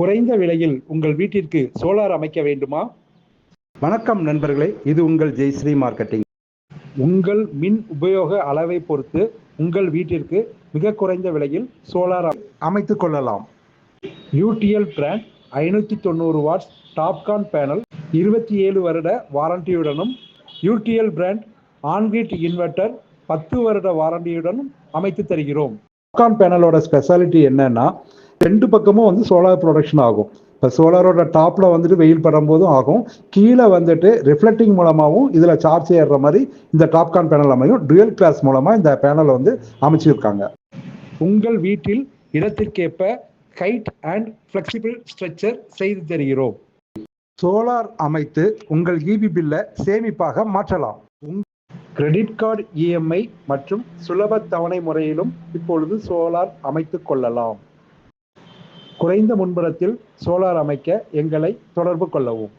குறைந்த விலையில் உங்கள் வீட்டிற்கு சோலார் அமைக்க வேண்டுமா? வணக்கம் நண்பர்களே இது உங்கள் ஜெய்ஸ்ரீ மார்க்கெட்டிங். உங்கள் மின் உபயோக அளவை பொறுத்து உங்கள் வீட்டிற்கு மிக குறைந்த விலையில் சோலார் அமைத்துக் கொள்ளலாம். யூடிஎல் பிராண்ட் ஐநூற்றி தொண்ணூறு வாட்ஸ் டாப்கான் பேனல் இருபத்தி ஏழு வருட வாரண்டியுடனும் UTL brand on grid inverter பத்து வருட வாரண்டியுடனும் அமைத்து தருகிறோம். டாப்கான் பேனலோட ஸ்பெஷாலிட்டி என்னன்னா ரெண்டு பக்கமும் வந்து சோலார் ப்ரொடக்ஷன் ஆகும். இப்போ சோலாரோட டாப்பில் வந்துட்டு வெயில் படும் போதும் ஆகும். கீழே வந்துட்டு ரிஃப்ளெக்டிங் மூலமாகவும் இதில் சார்ஜ் ஏறுற மாதிரி இந்த டாப்கான் பேனல் அமையும். டுயல் கிளாஸ் மூலமாக இந்த பேனலை வந்து அமைச்சிருக்காங்க. உங்கள் வீட்டில் இடத்திற்கேற்ப ஹைட் அண்ட் ஃப்ளெக்சிபிள் ஸ்ட்ரக்சர் செய்து தருகிறோம். சோலார் அமைத்து உங்கள் இபி பில்லை சேமிப்பாக மாற்றலாம். உங் கிரெடிட் கார்டு இஎம்ஐ மற்றும் சுலப தவணை முறையிலும் இப்பொழுது சோலார் அமைத்து கொள்ளலாம். குறைந்த முன்புறத்தில் சோலார் அமைக்க எங்களை தொடர்பு கொள்ளவும்.